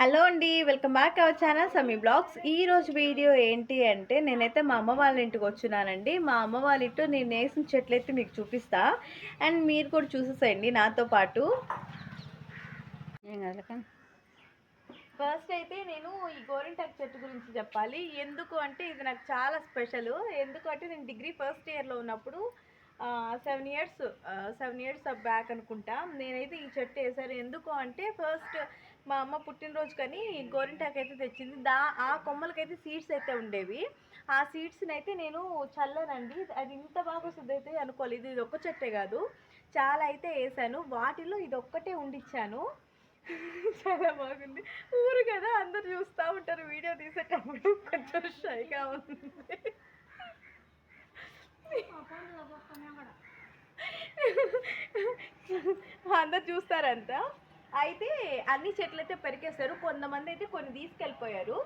Hello అండి welcome back our channel Sammy blogs. ఈ రోజు వీడియో ఏంటి అంటే నేనైతే మా అమ్మ వాళ్ళ ఇంటికి వచ్చున్నానండి. మా అమ్మ వాళ్ళ ఇంట్లో నేను వేసిన చెట్లు అయితే మీకు చూపిస్తా. అండ్ మీరు కూడా చూసేసేయండి నాతో పాటు. ఫస్ట్ అయితే నేను ఈ గోరింటాకు చెట్టు గురించి చెప్పాలి. ఎందుకు అంటే ఇది నాకు చాలా స్పెషల్ ఎందుకు అంటే నేను డిగ్రీ ఫస్ట్ ఇయర్లో ఉన్నప్పుడు seven years seven years back అనుకుంటా. నేనైతే ఈ చెట్టు వేసాను ఎందుకు అంటే ఫస్ట్ మా అమ్మ పుట్టినరోజు కానీ గోరింటాకు అయితే తెచ్చింది. దా ఆ కొమ్మలకైతే సీడ్స్ అయితే ఉండేవి. ఆ సీడ్స్ని అయితే నేను చల్లానండి. అది ఇంత బాగా వస్తుంది అయితే అనుకోలేదు. ఇది ఒక్క చెట్టే కాదు. చాలా అయితే వేసాను వాటిలో ఇది ఒక్కటే ఉండిచ్చాను. చాలా బాగుంది. ఊరు కదా అందరు చూస్తూ ఉంటారు. వీడియో తీసేటప్పుడు కొంచెం షైగా ఉంది. అందరు చూస్తారంట. అయితే అన్ని చెట్లు అయితే పెరికేస్తారు. కొంతమంది అయితే కొన్ని తీసుకెళ్ళిపోయారు.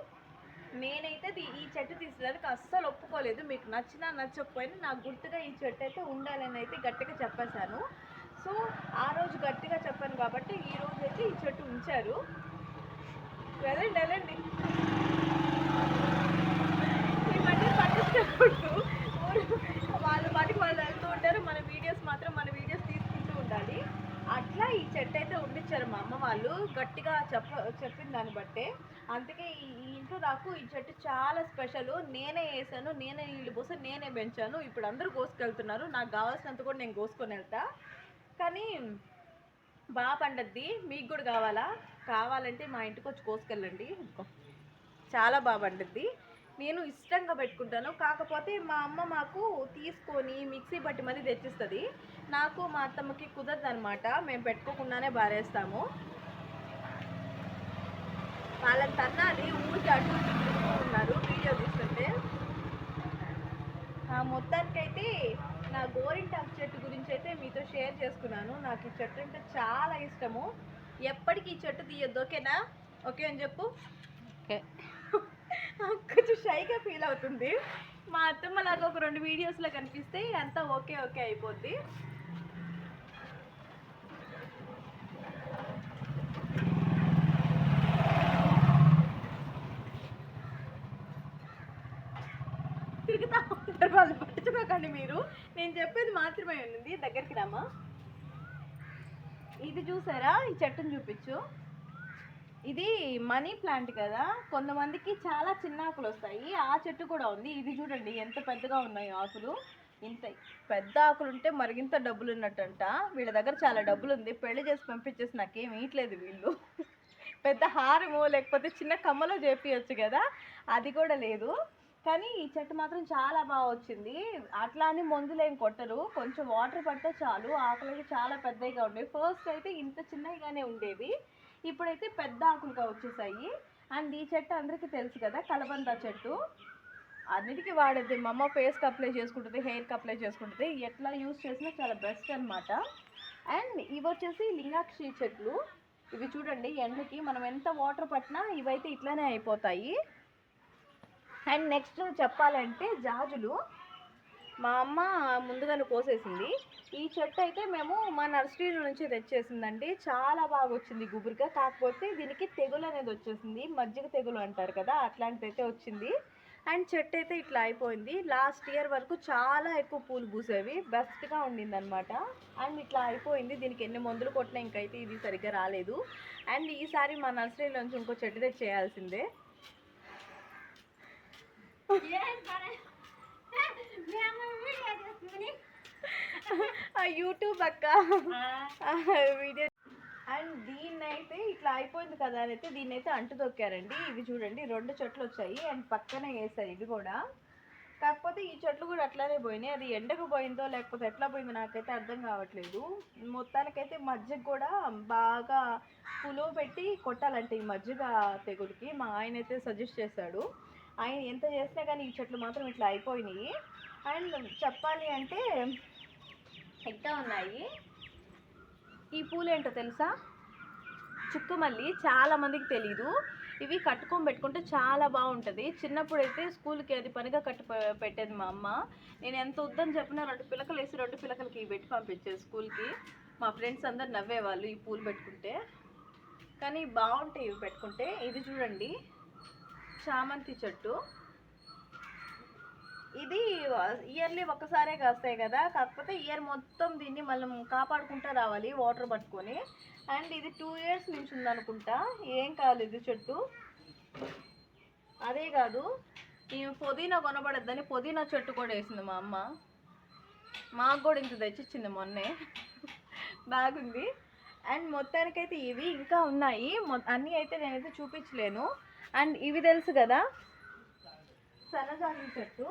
నేనైతే ఈ చెట్టు తీసడానికి అస్సలు ఒప్పుకోలేదు. మీకు నచ్చినా నచ్చకపోయినా నాకు గుర్తుగా ఈ చెట్టు అయితే ఉండాలని అయితే గట్టిగా చెప్పేశాను. సో ఆ రోజు గట్టిగా చెప్పాను కాబట్టి ఈ రోజు అయితే ఈ చెట్టు ఉంచారు. వెళ్ళండి వెళ్ళండి. ఈ మధ్య పట్టించుకోకూడదు ఊరు- వాళ్ళ పాటికి వాళ్ళు వెళ్తూ ఉంటారు మన వీడియోస్ మాత్రం మన వీడియోస్ తీసుకుంటూ ఉండాలి అట్లా ఈ చెట్టు అయితే ఉండిచ్చారు మా అమ్మ వాళ్ళు గట్టిగా చెప్ప చెప్పిన దాన్ని బట్టే అందుకే ఈ ఇంట్లో నాకు ఈ చెట్టు చాలా స్పెషల్. నేనే వేసాను నేనే నీళ్ళు పోసి నేనే పెంచాను. ఇప్పుడు అందరూ కోసుకెళ్తున్నారు. నాకు కావాల్సినంత కూడా నేను కోసుకొని వెళ్తా. కానీ బాగా పండద్ది. మీకు కూడా కావాలా? కావాలంటే మా ఇంటికి వచ్చి కోసుకెళ్ళండి. చాలా బాగా పండుద్ది. నేను ఇష్టంగా పెట్టుకుంటాను. కాకపోతే మా అమ్మ మాకు తీసుకొని మిక్సీ బట్టి మరీ తెచ్చిస్తుంది. నాకు మా అత్తమ్మకి కుదరదు అనమాట మేము పెట్టుకోకుండానే బారేస్తాము. వాళ్ళని తన్నాలి ఊరికి అటు ఉన్నారు వీడియో చూస్తుంటే. ఆ మొత్తానికైతే నా గోరింటాకు చెట్టు గురించి అయితే మీతో షేర్ చేసుకున్నాను. నాకు ఈ చెట్టు అంటే చాలా ఇష్టము. ఎప్పటికీ ఈ చెట్టు తీయొద్దు ఓకేనా? ఓకే అని చెప్పు. ఓకే. కొంచెం షైగా ఫీల్ అవుతుంది. మా అత్తమ్మ లాగా ఒక రెండు వీడియోస్లో కనిపిస్తే అంతా ఓకే ఓకే అయిపోద్ది. తిరుగుతా ఉంటారు. వాళ్ళు పట్టుకోకండి మీరు. నేను చెప్పేది మాత్రమే ఉంది దగ్గరికి రామా ఇది చూసారా? ఈ చెట్టుని చూపించు. ఇది మనీ ప్లాంట్ కదా. కొంతమందికి చాలా చిన్న ఆకులు వస్తాయి. ఆ చెట్టు కూడా ఉంది. ఇది చూడండి ఎంత పెద్దగా ఉన్నాయి ఆకులు. ఇంత పెద్ద ఆకులు ఉంటే మరిగింత డబ్బులు ఉన్నట్టంట. వీళ్ళ దగ్గర చాలా డబ్బులు ఉంది. పెళ్ళి చేసి పంపించేసి నాకేం ఇయట్లేదు వీళ్ళు. పెద్ద హారమో లేకపోతే చిన్న కమ్మలో చేపించచ్చు కదా. అది కూడా లేదు. కానీ ఈ చెట్టు మాత్రం చాలా బాగా వచ్చింది. అట్లా అని మందులేం కొట్టరు. కొంచెం వాటర్ పడితే చాలు. ఆకులకి చాలా పెద్దవిగా ఉండేవి. ఫస్ట్ అయితే ఇంత చిన్నవిగానే ఉండేవి. ఇప్పుడైతే పెద్ద ఆకులుగా వచ్చేసాయి. అండ్ ఈ చెట్టు అందరికీ తెలుసు కదా కలబంద చెట్టు. అన్నిటికీ వాడేది. మా అమ్మ ఫేస్కి అప్లై చేసుకుంటుంది హెయిర్కి అప్లై చేసుకుంటుంది. ఎట్లా యూస్ చేసినా చాలా బెస్ట్ అన్నమాట. అండ్ ఇవి వచ్చేసి లింగాక్షి చెట్లు. ఇవి చూడండి ఎండకి మనం ఎంత వాటర్ పట్టినా ఇవైతే ఇట్లానే అయిపోతాయి. అండ్ నెక్స్ట్ చెప్పాలంటే జాజులు. మా అమ్మ ముందుగానే కోసేసింది. ఈ చెట్టు అయితే మేము మా నర్సరీ నుంచి తెచ్చేసిందండి. చాలా బాగా వచ్చింది గుబురుగా. కాకపోతే దీనికి తెగులు అనేది వచ్చేసింది. మజ్జిగ తెగులు అంటారు కదా అట్లాంటిది అయితే వచ్చింది. అండ్ చెట్టు అయితే ఇట్లా అయిపోయింది. లాస్ట్ ఇయర్ వరకు చాలా ఎక్కువ పూలు పూసేవి. బెస్ట్గా ఉండింది అనమాట అండ్ ఇట్లా అయిపోయింది. దీనికి ఎన్ని మందులు కొట్టినా ఇంకైతే ఇది సరిగ్గా రాలేదు. అండ్ ఈసారి మా నర్సరీలోంచి ఇంకో చెట్టు తెచ్చేయాల్సిందే. యూట్యూబ్ అక్క. వీడియో. అండ్ దీన్ని అయితే ఇట్లా అయిపోయింది కదా అని అయితే దీన్ని అయితే అంటు తొక్కారండి ఇవి చూడండి రెండు చెట్లు వచ్చాయి అండ్ పక్కనే వేసారు ఇవి కూడా. కాకపోతే ఈ చెట్లు కూడా అట్లానే పోయినాయి. అది ఎండకు పోయిందో లేకపోతే ఎట్లా పోయిందో నాకైతే అర్థం కావట్లేదు. మొత్తానికైతే మజ్జిగ కూడా బాగా పులో పెట్టి కొట్టాలంటే ఈ మజ్జిగ తెగుడికి మా ఆయన అయితే సజెస్ట్ చేశాడు. ఆయన ఎంత చేసినా కానీ ఈ చెట్లు మాత్రం ఇట్లా అయిపోయినాయి. అండ్ చెప్పాలి అంటే ఎట్లా ఉన్నాయి? ఈ పూలు ఏంటో తెలుసా? చుక్కమల్లి చాలా మందికి తెలీదు. ఇవి కట్టుకొని పెట్టుకుంటే చాలా బాగుంటుంది. చిన్నప్పుడు అయితే స్కూల్కి అది పనిగా కట్టు పెట్టేది మా అమ్మ. నేను ఎంత వద్దని చెప్పినా రెండు పిలకలు వేసి రెండు పిలకలకి పెట్టి పంపించేది స్కూల్కి. మా ఫ్రెండ్స్ అందరు నవ్వేవాళ్ళు ఈ పూలు పెట్టుకుంటే. కానీ బాగుంటాయి ఇవి పెట్టుకుంటే. ఇది చూడండి. చామంతి చెట్టు. ఇది ఇయర్లీ ఒక్కసారే కాస్తాయి కదా కాకపోతే ఇయర్ మొత్తం దీన్ని మనం కాపాడుకుంటూ రావాలి వాటర్ పట్టుకొని. అండ్ ఇది టూ ఇయర్స్ నుంచి ఉందనుకుంటా ఏం కాదు ఇది చెట్టు. అదే కాదు ఈ పుదీనా కొనబడద్దని పుదీనా చెట్టు కూడా వేసింది మా అమ్మ. మాకు కూడా ఇంత తెచ్చిచ్చింది మొన్నే. బాగుంది. అండ్ మొత్తానికైతే ఇవి ఇంకా ఉన్నాయి. మొ- అన్నీ అయితే నేనైతే చూపించలేను. అండ్ ఇవి తెలుసు కదా? సన్నజాజి చెట్టు.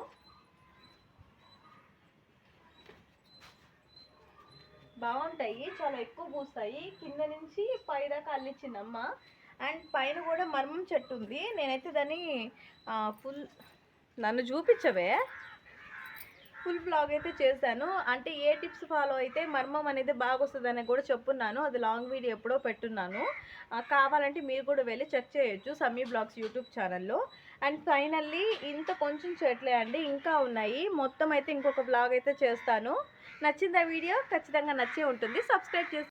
బాగుంటాయి చాలా ఎక్కువ పూస్తాయి. కింద నుంచి పైదాకా అల్లిచ్చిందమ్మ. అండ్ పైన కూడా మర్మం చెట్టు ఉంది. నేనైతే దాన్ని ఫుల్ నన్ను చూపించవే. ఫుల్ బ్లాగ్ అయితే చేశాను. అంటే ఏ టిప్స్ ఫాలో అయితే మర్మం అనేది బాగా వస్తుందని కూడా చెప్పున్నాను. అది లాంగ్ వీడియో ఎప్పుడో పెట్టున్నాను. కావాలంటే మీరు కూడా వెళ్ళి చెక్ చేయొచ్చు సమ్మీ బ్లాగ్స్ యూట్యూబ్ ఛానల్లో. అండ్ ఫైనల్లీ ఇంత కొంచెం చెట్లే అండి ఇంకా ఉన్నాయి. మొత్తం అయితే ఇంకొక బ్లాగ్ అయితే చేస్తాను. నచ్చిందా వీడియో? ఖచ్చితంగా నచ్చే ఉంటుంది. సబ్స్క్రైబ్ చేసి